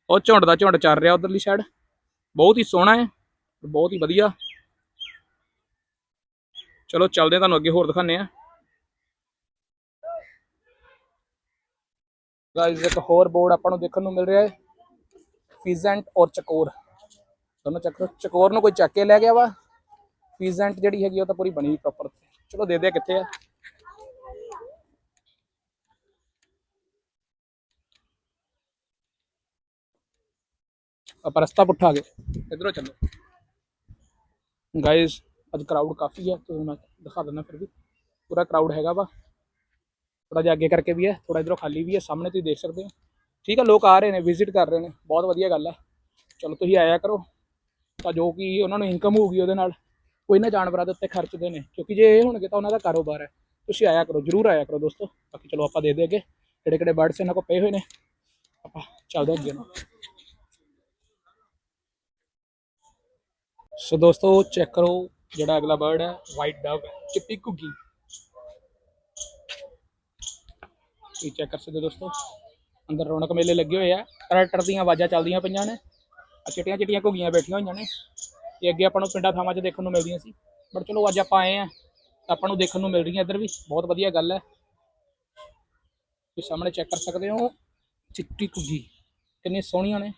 ਉਹ ਝੁੰਡ ਦਾ ਝੁੰਡ ਚੱਲ ਰਿਹਾ ਉਧਰਲੀ ਸਾਈਡ ਬਹੁਤ ਹੀ ਸੋਹਣਾ ਹੈ, ਬਹੁਤ ਹੀ ਵਧੀਆ। ਚਲੋ ਚੱਲਦੇ ਤੁਹਾਨੂੰ ਅੱਗੇ ਹੋਰ ਦਿਖਾਉਂਦੇ ਆ ਗਾਇਜ਼ ਇੱਕ ਹੋਰ ਬੋਰਡ ਆਪਾਂ ਨੂੰ ਦੇਖਣ ਨੂੰ ਮਿਲ ਰਿਹਾ ਹੈ। ਫੀਜ਼ੈਂਟ ਔਰ ਚਕੋਰ। ਦੋਨੋਂ ਚੱਕਰ ਚਕੋਰ ਨੂੰ ਕੋਈ ਚੱਕ ਕੇ ਲੈ ਗਿਆ ਵਾ। ਫੀਜ਼ੈਂਟ ਜਿਹੜੀ ਹੈਗੀ ਉਹ ਤਾਂ ਪੂਰੀ ਬਣੀ ਪ੍ਰੋਪਰ ਚਲੋ, ਦੇ ਦੇ ਕਿੱਥੇ ਆ। ਆਪਾਂ ਰਸਤਾ ਪੁੱਠਾ ਗਏ ਇਧਰੋਂ ਚੱਲੋ। ਗਾਇਜ਼ ਅੱਜ ਕਰਾਊਡ ਕਾਫੀ ਹੈ ਤੁਹਾਨੂੰ ਮੈਂ ਦਿਖਾ ਦਿੰਦਾ ਫਿਰ ਵੀ। ਪੂਰਾ ਕਰਾਊਡ ਹੈਗਾ ਵਾ। ਥੋੜਾ ਜਿਹਾ ਅੱਗੇ ਕਰਕੇ ਵੀ ਹੈ ਥੋੜਾ ਇਧਰੋਂ ਖਾਲੀ ਵੀ ਹੈ, ਸਾਹਮਣੇ ਤੁਸੀਂ ਦੇਖ ਸਕਦੇ ਹੋ। ਠੀਕ ਹੈ, ਲੋਕ ਆ ਰਹੇ ਨੇ ਵਿਜ਼ਿਟ ਕਰ ਰਹੇ ਨੇ, ਬਹੁਤ ਵਧੀਆ ਗੱਲ ਹੈ। ਚਲੋ ਤੁਸੀਂ ਆਇਆ ਕਰੋ, ਤਾਂ ਜੋ ਕਿ ਉਹਨਾਂ ਨੂੰ ਇਨਕਮ ਹੋਊਗੀ ਉਹਦੇ ਨਾਲ। ਉਹ ਇਹਨਾਂ ਜਾਨਵਰਾਂ ਦੇ ਉੱਤੇ ਖਰਚਦੇ ਨੇ, ਕਿਉਂਕਿ ਜੇ ਇਹ ਹੋਣਗੇ ਤਾਂ ਉਹਨਾਂ ਦਾ ਕਾਰੋਬਾਰ ਹੈ। ਤੁਸੀਂ ਆਇਆ ਕਰੋ, ਜਰੂਰ ਆਇਆ ਕਰੋ ਦੋਸਤੋ। ਬਾਕੀ ਚਲੋ ਆਪਾਂ ਦੇ ਦੇ ਅੱਗੇ, ਕਿਹੜੇ ਕਿਹੜੇ ਬਰਡਸ ਇਹਨਾਂ ਕੋਲ ਪਏ ਹੋਏ ਨੇ। ਆਪਾਂ ਚੱਲਦੇ ਹਾਂ ਅੱਗੇ ਨੂੰ ਸੋ ਦੋਸਤੋ ਚੈੱਕ ਕਰੋ ਜਿਹੜਾ ਅਗਲਾ ਬਰਡ ਹੈ ਵਾਈਟ ਡਵ ਹੈ, ਚਿੱਟੀ ਘੁੱਗੀ। ਤੁਸੀਂ ਚੈੱਕ ਕਰ ਸਕਦੇ ਹੋ ਦੋਸਤੋ। ਅੰਦਰ ਰੌਣਕ ਮੇਲੇ ਲੱਗੇ ਹੋਏ ਆ। ਟਰੈਕਟਰ ਦੀਆਂ ਆਵਾਜ਼ਾਂ ਚੱਲਦੀਆਂ ਪਈਆਂ ਨੇ। ਆ ਚਿੱਟੀਆਂ ਚਿੱਟੀਆਂ ਘੁੱਗੀਆਂ ਬੈਠੀਆਂ ਹੋਈਆਂ ਨੇ। ਇਹ ਅੱਗੇ ਆਪਾਂ ਨੂੰ ਪਿੰਡਾਂ ਥਾਵਾਂ 'ਚ ਦੇਖਣ ਨੂੰ ਮਿਲਦੀਆਂ ਸੀ। ਬਟ ਚਲੋ ਅੱਜ ਆਪਾਂ ਆਏ ਆ। ਆਪਾਂ ਨੂੰ ਦੇਖਣ ਨੂੰ ਮਿਲ ਰਹੀਆਂ ਇੱਧਰ ਵੀ। ਬਹੁਤ ਵਧੀਆ ਗੱਲ ਹੈ। ਤੁਸੀਂ ਸਾਹਮਣੇ ਚੈੱਕ ਕਰ ਸਕਦੇ ਹੋ। ਚਿੱਟੀ ਘੁੱਗੀ। ਕਿੰਨੀ ਸੋਹਣੀਆਂ ਨੇ।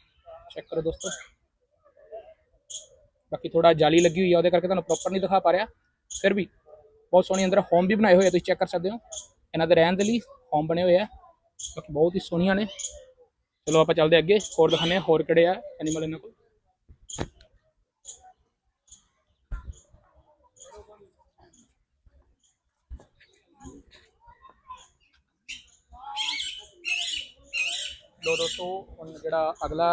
ਚੈੱਕ ਕਰੋ ਦੋਸਤੋ। ਬਾਕੀ ਥੋੜਾ ਜਾਲੀ ਲੱਗੀ ਹੋਈ ਆ, ਉਹਦੇ ਕਰਕੇ ਤੁਹਾਨੂੰ ਪ੍ਰੋਪਰ ਨਹੀਂ ਦਿਖਾ ਪਾ ਰਿਹਾ। ਫਿਰ ਵੀ ਬਹੁਤ ਸੋਹਣੀ ਅੰਦਰ ਹੋਮ ਵੀ ਬਣਾਏ ਹੋਏ ਆ, ਤੁਸੀਂ ਚੈੱਕ ਕਰ ਸਕਦੇ ਹੋ। ਇਹਨਾਂ ਦੇ ਰਹਿਣ ਦੇ ਲਈ। ਹੋਮ ਬਣੇ ਹੋਏ ਆ, ਬਾਕੀ ਬਹੁਤ ਹੀ ਸੋਹਣੀਆਂ ਨੇ। ਚਲੋ ਆਪਾਂ ਚੱਲਦੇ ਅੱਗੇ, ਹੋਰ ਦਿਖਾਉਂਦੇ ਹਾਂ ਹੋਰ ਕਿਹੜੇ ਆ ਐਨੀਮਲ ਇਹਨਾਂ ਕੋਲ। ਲੋ ਦੋਸਤੋ, ਹੁਣ ਜਿਹੜਾ ਅਗਲਾ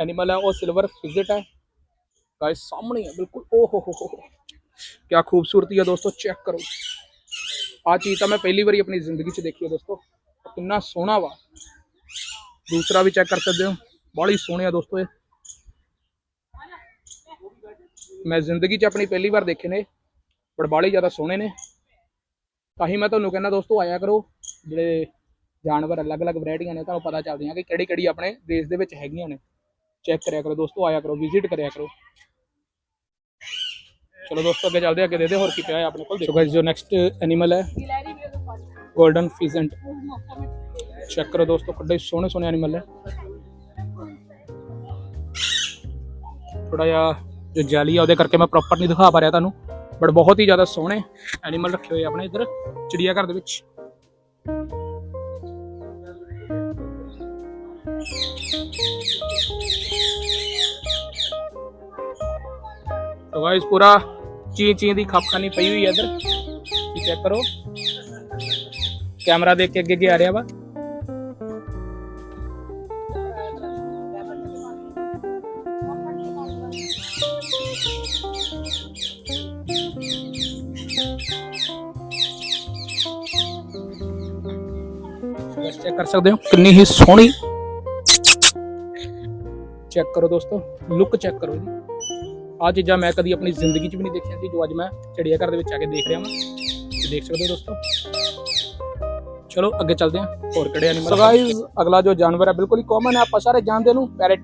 ਐਨੀਮਲ ਹੈ ਉਹ ਸਿਲਵਰ ਫਿਜ਼ਟ ਹੈ ਗਾਇਸ ਸਾਹਮਣੇ ਹੈ ਬਿਲਕੁਲ ਓ ਹੋ ਹੋ ਹੋ ਕੀ ਖੂਬਸੂਰਤੀ ਹੈ ਦੋਸਤੋ ਚੈੱਕ ਕਰੋ। ਆ ਚੀਜ਼ ਤਾਂ ਮੈਂ ਪਹਿਲੀ ਵਾਰੀ ਆਪਣੀ ਜ਼ਿੰਦਗੀ 'ਚ ਦੇਖੀ ਹੈ ਦੋਸਤੋ। ਕਿੰਨਾ ਸੋਹਣਾ ਵਾ। ਦੂਸਰਾ ਵੀ ਚੈੱਕ ਕਰ ਸਕਦੇ ਹੋ। ਬੜੀ ਸੋਹਣੇ ਆ ਦੋਸਤੋ ਇਹ। ਮੈਂ ਜ਼ਿੰਦਗੀ 'ਚ ਆਪਣੀ ਪਹਿਲੀ ਵਾਰ ਦੇਖੇ ਨੇ ਪਰ ਬਾਲੇ ਜ਼ਿਆਦਾ ਸੋਹਣੇ ਨੇ। ਤਾਂ ਹੀ ਮੈਂ ਤੁਹਾਨੂੰ ਕਹਿੰਦਾ ਦੋਸਤੋ, ਆਇਆ ਕਰੋ। ਜਿਹੜੇ ਜਾਨਵਰ ਅਲੱਗ-ਅਲੱਗ ਵੈਰਾਈਟੀਆਂ ਨੇ, ਤੁਹਾਨੂੰ ਪਤਾ ਚੱਲਦੀਆਂ ਕਿ ਕਿਹੜੀ ਕਿਹੜੀ ਆਪਣੇ ਦੇਸ਼ ਦੇ ਵਿੱਚ ਹੈਗੀਆਂ ਨੇ। ਚੈੱਕ ਕਰਿਆ ਕਰੋ ਦੋਸਤੋ, ਆਇਆ ਕਰੋ ਵਿਜ਼ਿਟ ਕਰਿਆ ਕਰੋ। ਚਲੋ ਦੋਸਤੋ, ਅੱਗੇ ਚੱਲਦੇ ਅੱਗੇ ਦੇਦੇ ਹੋਰ ਕੀ ਪਿਆ ਹੈ ਆਪਣੇ ਕੋਲ। ਦੇਖੋ ਗਾਇਸ ਜੋ ਨੈਕਸਟ ਐਨੀਮਲ ਹੈ ਗੋਲਡਨ ਫੀਜ਼ੈਂਟ ਚੈੱਕ ਕਰੋ ਦੋਸਤੋ ਕਿੰਨੇ ਸੋਹਣੇ ਸੋਹਣੇ ਐਨੀਮਲ ਹੈ। ਥੋੜਾ ਜਿਹਾ ਜੋ ਜਾਲੀ ਆ, ਉਹਦੇ ਕਰਕੇ ਮੈਂ ਪ੍ਰੋਪਰ ਨਹੀਂ ਦਿਖਾ ਪਾ ਰਿਹਾ ਤੁਹਾਨੂੰ ਬਟ ਬਹੁਤ ਹੀ ਜ਼ਿਆਦਾ ਸੋਹਣੇ ਐਨੀਮਲ ਰੱਖੇ ਹੋਏ ਆਪਣੇ ਇੱਧਰ ਚਿੜੀਆ ਘਰ ਦੇ ਵਿੱਚ। तो गाइस पूरा ची ਚੀਂ ਦੀ ਖਪਖਾਨੀ ਪਈ ਹੋਈ ਹੈ ਇੱਧਰ ਚੈੱਕ ਕਰੋ। ਕੈਮਰਾ ਦੇਖ ਕੇ ਅੱਗੇ ਅੱਗੇ ਆ ਰਿਹਾ ਵਾ। ਚੈੱਕ ਕਰ ਸਕਦੇ ਹੋ। ਕਿੰਨੀ ਹੀ ਸੋਹਣੀ। ਚੈੱਕ ਕਰੋ ਦੋਸਤੋ। ਲੁੱਕ ਚੈੱਕ ਕਰੋ ਜੀ ਆ ਚੀਜ਼ਾਂ ਮੈਂ ਕਦੀ ਆਪਣੀ ਜ਼ਿੰਦਗੀ 'ਚ ਵੀ ਨਹੀਂ ਦੇਖੀਆਂ ਸੀ ਜੋ ਅੱਜ ਮੈਂ ਚਿੜੀਆ ਘਰ ਦੇ ਵਿੱਚ ਆ ਕੇ ਦੇਖ ਰਿਹਾ ਹਾਂ ਤੁਸੀਂ ਦੇਖ ਸਕਦੇ ਹੋ ਦੋਸਤੋ। ਚਲੋ ਅੱਗੇ ਚੱਲਦੇ ਹਾਂ। ਹੋਰ ਕਿਹੜੇ ਐਨੀਮਲ ਸੋ ਗਾਇਸ ਅਗਲਾ ਜੋ ਜਾਨਵਰ ਹੈ ਬਿਲਕੁਲ ਹੀ ਕਾਮਨ ਹੈ ਆਪਾਂ ਸਾਰੇ ਜਾਣਦੇ ਨੂੰ ਪੈਰਟ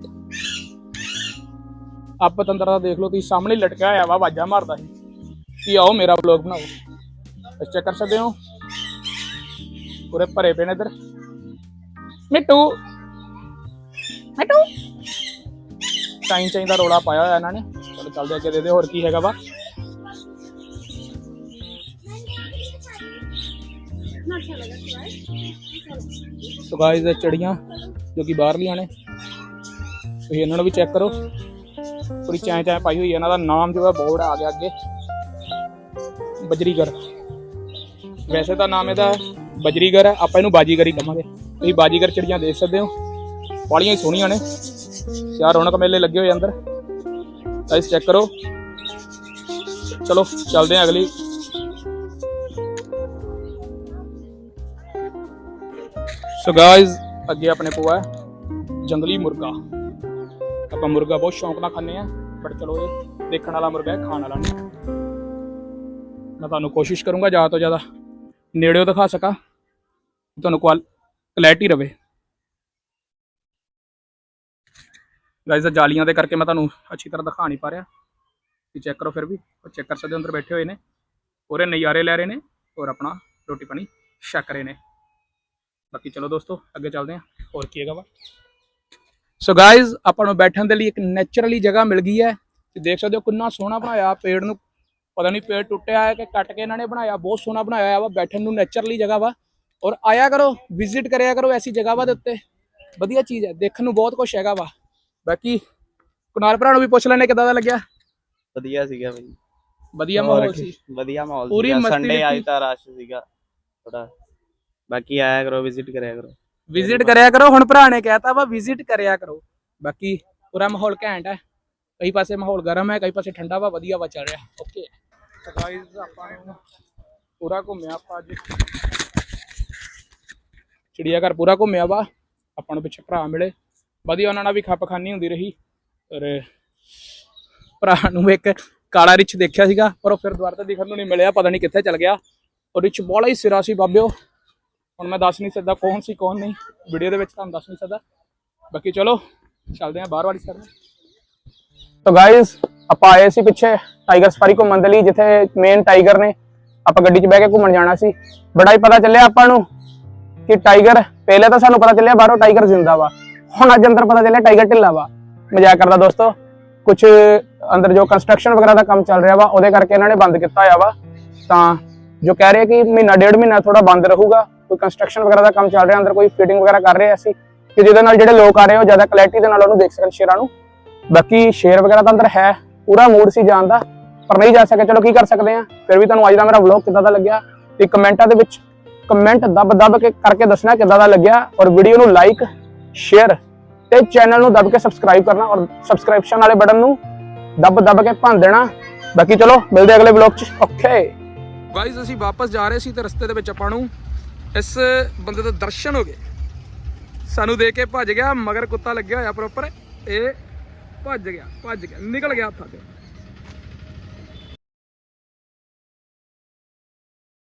ਆਪ ਪਤੰਦਰ ਦਾ ਦੇਖ ਲਓ ਤੁਸੀਂ ਸਾਹਮਣੇ ਲਟਕਿਆ ਹੋਇਆ ਵਾ ਆਵਾਜ਼ਾਂ ਮਾਰਦਾ ਸੀ। ਕਿ ਆਓ ਮੇਰਾ ਵਲੌਗ ਬਣਾਓ। ਇਸ ਚੈੱਕ ਕਰ ਸਕਦੇ ਹੋ? ਪੂਰੇ ਭਰੇ ਪਏ ਨੇ ਇੱਧਰ। ਮਿੱਟੂ। ਮਿੱਟੂ। ਚਾਈਂ ਚਾਈਂ ਦਾ ਰੋਲਾ ਪਾਇਆ ਹੋਇਆ ਇਹਨਾਂ ਨੇ। ਚੱਲਦੇ ਅੱਗੇ ਦੇ ਹੋਰ ਕੀ ਹੈਗਾ ਵਾ? ਸੋ ਗਾਇਸ ਚੜੀਆਂ ਜੋ ਕਿ ਬਾਹਰਲੀਆਂ ਨੇ, ਤੁਸੀਂ ਇਹਨਾਂ ਨੂੰ ਵੀ ਚੈੱਕ ਕਰੋ। ਪੂਰੀ ਚਾਂ ਚਾਂ ਪਾਈ ਹੋਈ ਹੈ ਇਹਨਾਂ ਦਾ ਨਾਮ ਜੋ ਹੈ ਬੋਰਡ ਆ ਗਿਆ ਅੱਗੇ। ਬਜਰੀਗਰ। ਵੈਸੇ ਤਾਂ ਨਾਮ ਇਹਦਾ ਬਜਰੀਗਰ ਹੈ ਆਪਾਂ ਇਹਨੂੰ ਬਾਜੀਗਰ ਹੀ ਕਹਾਂਗੇ। ਤੁਸੀਂ ਬਾਜੀਗਰ ਚਿੜੀਆਂ ਦੇਖ ਸਕਦੇ ਹੋ। ਬਾਲੀਆਂ ਹੀ ਸੋਹਣੀਆਂ ਨੇ। ਯਾਰ ਰੌਣਕ ਮੇਲੇ ਲੱਗੇ ਹੋਏ ਅੰਦਰ। ਗਾਇਸ ਚੈੱਕ ਕਰੋ। ਚਲੋ, ਚੱਲਦੇ ਹਾਂ ਅਗਲੀ। ਸੋ ਗਾਇਸ ਅੱਗੇ ਆਪਣੇ ਕੋਲ ਹੈ ਜੰਗਲੀ ਮੁਰਗਾ। ਆਪਾਂ ਮੁਰਗਾ ਬਹੁਤ ਸ਼ੌਂਕ ਨਾਲ ਖਾਂਦੇ ਆ ਬਟ ਚਲੋ ਇਹ ਦੇਖਣ ਵਾਲਾ ਮੁਰਗਾ ਹੈ, ਖਾਣ ਵਾਲਾ ਨਹੀਂ। ਮੈਂ ਤੁਹਾਨੂੰ ਕੋਸ਼ਿਸ਼ ਕਰੂੰਗਾ ਜ਼ਿਆਦਾ ਤੋਂ ਜ਼ਿਆਦਾ ਨੇੜਿਓਂ ਦਿਖਾ ਸਕਾਂ ਤੁਹਾਨੂੰ ਕੁਆਲ ਕਲੈਰਿਟੀ ਰਵੇ। ਗਾਇਸ ਜਾਲੀਆਂ ਦੇ ਕਰਕੇ ਮੈਂ ਤੁਹਾਨੂੰ ਅੱਛੀ ਤਰ੍ਹਾਂ ਦਿਖਾ ਨਹੀਂ ਪਾ ਰਿਹਾ। ਤੁਸੀਂ ਚੈੱਕ ਕਰੋ ਫਿਰ ਵੀ। ਉਹ ਚੈੱਕ ਕਰ ਸਕਦੇ ਹੋ, ਅੰਦਰ ਬੈਠੇ ਹੋਏ ਨੇ। ਪੂਰੇ ਨਜ਼ਾਰੇ ਲੈ ਰਹੇ ਨੇ ਔਰ ਆਪਣਾ ਰੋਟੀ ਪਾਣੀ ਛਕ ਰਹੇ ਨੇ। ਬਾਕੀ ਚਲੋ ਦੋਸਤੋ, ਅੱਗੇ ਚੱਲਦੇ ਹਾਂ। ਹੋਰ ਕੀ ਹੈਗਾ ਵਾ? ਸੋ ਗਾਇਜ਼ ਆਪਾਂ ਨੂੰ ਬੈਠਣ ਦੇ ਲਈ ਇੱਕ ਨੇਚਰਲੀ ਜਗ੍ਹਾ ਮਿਲ ਗਈ ਹੈ। ਤੇ ਦੇਖ ਸਕਦੇ ਹੋ ਕਿੰਨਾ ਸੋਹਣਾ ਬਣਾਇਆ ਪੇੜ ਨੂੰ। ਪਤਾ ਨਹੀਂ ਪੇੜ ਟੁੱਟਿਆ ਹੈ ਕਿ ਕੱਟ ਕੇ ਇਹਨਾਂ ਨੇ ਬਣਾਇਆ। ਬਹੁਤ ਸੋਹਣਾ ਬਣਾਇਆ ਵਾ, ਬੈਠਣ ਨੂੰ ਨੇਚਰਲੀ ਜਗ੍ਹਾ ਵਾ। ਔਰ ਆਇਆ ਕਰੋ ਵਿਜ਼ਿਟ ਕਰਿਆ ਕਰੋ ਐਸੀ ਜਗ੍ਹਾ ਵਾ ਦੇ ਉੱਤੇ। ਵਧੀਆ ਚੀਜ਼ ਹੈ, ਦੇਖਣ ਨੂੰ ਬਹੁਤ ਕੁਝ ਹੈਗਾ ਵਾ। ਬਾਕੀ ਕੁਨਾਲ ਭਰਾ ਨੂੰ ਵੀ ਪੁੱਛ ਲੈਣੇ ਕਿਦਾਂ ਦਾ ਲੱਗਿਆ? ਵਧੀਆ ਸੀਗਾ ਬਈ। ਵਧੀਆ ਮਾਹੌਲ ਸੀ। ਵਧੀਆ ਮਾਹੌਲ ਪੂਰੀ ਮਸਤੀ ਸੰਡੇ ਲਿੱਤੀ। ਤਾਂ ਰਸ਼ ਸੀਗਾ ਥੋੜਾ ਬਾਕੀ ਆਇਆ ਕਰੋ ਵਿਜ਼ਿਟ ਕਰਿਆ ਕਰੋ। ਵਿਜ਼ਿਟ ਕਰਿਆ ਕਰੋ। ਹੁਣ ਭਰਾ ਨੇ ਕਹਿਤਾ ਵਾ ਵਿਜ਼ਿਟ ਕਰਿਆ ਕਰੋ। ਬਾਕੀ ਪੂਰਾ ਮਾਹੌਲ ਘੈਂਟ ਹੈ। ਕਈ ਪਾਸੇ ਮਾਹੌਲ ਗਰਮ ਹੈ ਕਈ ਪਾਸੇ ਠੰਡਾ ਵਾ ਵਧੀਆ ਵਾ ਚੱਲ ਰਿਹਾ। ਓਕੇ ਗਾਇਜ਼ ਆਪਾਂ ਨੂੰ ਪੂਰਾ ਘੁੰਮਿਆ ਆਪਾਂ ਅੱਜ। ਚਿੜੀਆ ਘਰ ਪੂਰਾ ਘੁੰਮਿਆ ਵਾ। ਆਪਾਂ ਨੂੰ ਪਿੱਛੇ ਭਰਾ ਮਿਲੇ। ਵਧੀਆ ਉਹਨਾਂ ਨਾਲ ਵੀ ਖੱਪ ਹੁੰਦੀ ਰਹੀ। ਔਰ ਭਰਾ ਨੂੰ ਇੱਕ ਕਾਲਾ ਰਿਚ ਦੇਖਿਆ ਸੀਗਾ, ਪਰ ਉਹ ਫਿਰ ਦੁਬਾਰਾ ਤੇ ਦਿਖਣ ਨੂੰ ਨਹੀਂ ਮਿਲਿਆ, ਪਤਾ ਨਹੀਂ ਕਿੱਥੇ ਚਲ ਗਿਆ। ਉਹ ਰਿਚ ਬੋਲਾ ਹੀ ਸਿਰਾ ਸੀ ਬਾਬਿਓ। ਹੁਣ ਮੈਂ ਦੱਸ ਨਹੀਂ ਸਕਦਾ ਕੌਣ ਸੀ, ਕੌਣ ਨਹੀਂ। ਵੀਡੀਓ ਦੇ ਵਿੱਚ ਤੁਹਾਨੂੰ ਦੱਸ ਨਹੀਂ ਸਕਦਾ। ਬਾਕੀ ਚਲੋ, ਚੱਲਦੇ ਹਾਂ ਬਾਹਰ ਵਾਲੀ ਸਾਈਡ ਤੋ ਗਾਇਸ ਆਪਾਂ ਆਏ ਸੀ ਪਿੱਛੇ ਟਾਈਗਰ ਸਫਾਰੀ ਘੁੰਮਣ ਦੇ ਲਈ, ਜਿੱਥੇ ਮੇਨ ਟਾਈਗਰ ਨੇ। ਆਪਾਂ ਗੱਡੀ 'ਚ ਬਹਿ ਕੇ ਘੁੰਮਣ ਜਾਣਾ ਸੀ। ਬੜਾ ਹੀ ਪਤਾ ਚੱਲਿਆ ਆਪਾਂ ਨੂੰ ਕਿ ਟਾਈਗਰ, ਪਹਿਲੇ ਤਾਂ ਸਾਨੂੰ ਪਤਾ ਚੱਲਿਆ ਬਾਹਰੋਂ ਟਾਈਗਰ ਜ਼ਿੰਦਾ ਵਾ ਹੁਣ ਅੱਜ ਅੰਦਰ ਪਤਾ ਚੱਲਿਆ ਟਾਈਗਰ ਢਿੱਲਾ ਵਾ। ਮਜ਼ਾਕ ਕਰਦਾ ਦੋਸਤੋ। ਕੁਝ ਅੰਦਰ ਜੋ ਕੰਸਟਰਕਸ਼ਨ ਵਗੈਰਾ ਦਾ ਕੰਮ ਚੱਲ ਰਿਹਾ ਵਾ, ਉਹਦੇ ਕਰਕੇ ਇਹਨਾਂ ਨੇ ਬੰਦ ਕੀਤਾ ਹੋਇਆ ਵਾ। ਤਾਂ ਜੋ ਕਹਿ ਰਹੇ ਕਿ ਮਹੀਨਾ, ਡੇਢ ਮਹੀਨਾ ਥੋੜਾ ਬੰਦ ਰਹੂਗਾ। ਕੋਈ ਕੰਸਟਰਕਸ਼ਨ ਵਗੈਰਾ ਦਾ ਕੰਮ ਚੱਲ ਰਿਹਾ, ਅੰਦਰ ਕੋਈ ਫਿਟਿੰਗ ਵਗੈਰਾ ਕਰ ਰਹੇ ਅਸੀਂ। ਕਿ ਜਿਹਦੇ ਨਾਲ ਜਿਹੜੇ ਲੋਕ ਆ ਰਹੇ ਉਹ ਜ਼ਿਆਦਾ ਕਲੈਰਿਟੀ ਦੇ ਨਾਲ ਉਹਨੂੰ ਦੇਖ ਸਕਣ ਸ਼ੇਰਾਂ ਨੂੰ। ਬਾਕੀ ਸ਼ੇਰ ਵਗੈਰਾ ਤਾਂ ਅੰਦਰ ਹੈ, ਪੂਰਾ ਮੂਡ ਸੀ ਜਾਣ ਦਾ। ਪਰ ਨਹੀਂ ਜਾ ਸਕਿਆ, ਚਲੋ ਕੀ ਕਰ ਸਕਦੇ ਆ। ਫਿਰ ਵੀ ਤੁਹਾਨੂੰ ਅੱਜ ਦਾ ਮੇਰਾ ਵਲੌਗ ਕਿੱਦਾਂ ਦਾ ਲੱਗਿਆ? ਤੇ ਕਮੈਂਟਾਂ ਦੇ ਵਿੱਚ ਕਮੈਂਟ ਦੱਬ ਦੱਬ ਕੇ ਕਰਕੇ ਦੱਸਣਾ ਕਿੱਦਾਂ ਦਾ ਲੱਗਿਆ। ਔਰ ਵੀਡੀਓ ਨੂੰ ਲਾਈਕ ਸ਼ੇਅਰ ਤੇ ਚੈਨਲ ਨੂੰ ਦੱਬ ਕੇ ਸਬਸਕ੍ਰਾਈਬ ਕਰਨਾ ਔਰ ਸਬਸਕ੍ਰਿਪਸ਼ਨ ਵਾਲੇ ਬਟਨ ਨੂੰ ਦੱਬ ਦੱਬ ਕੇ ਭੰਨ ਦੇਣਾ। ਬਾਕੀ ਚਲੋ, ਮਿਲਦੇ ਅਗਲੇ ਵਲੌਗ 'ਚ। ਓਕੇ ਗਾਇਜ਼ ਅਸੀਂ ਵਾਪਸ ਜਾ ਰਹੇ ਸੀ ਤੇ ਰਸਤੇ ਦੇ ਵਿੱਚ ਆਪਾਂ ਨੂੰ ਇਸ ਬੰਦੇ ਦੇ ਦਰਸ਼ਨ ਹੋ ਗਏ। ਸਾਨੂੰ ਦੇਖ ਕੇ ਭੱਜ ਗਿਆ, ਮਗਰ ਕੁੱਤਾ ਲੱਗਿਆ ਹੋਇਆ ਪ੍ਰੋਪਰ ਇਹ ਭੱਜ ਗਿਆ ਭੱਜ ਗਿਆ, ਨਿਕਲ ਗਿਆ ਹੱਥਾਂ ਤੇ।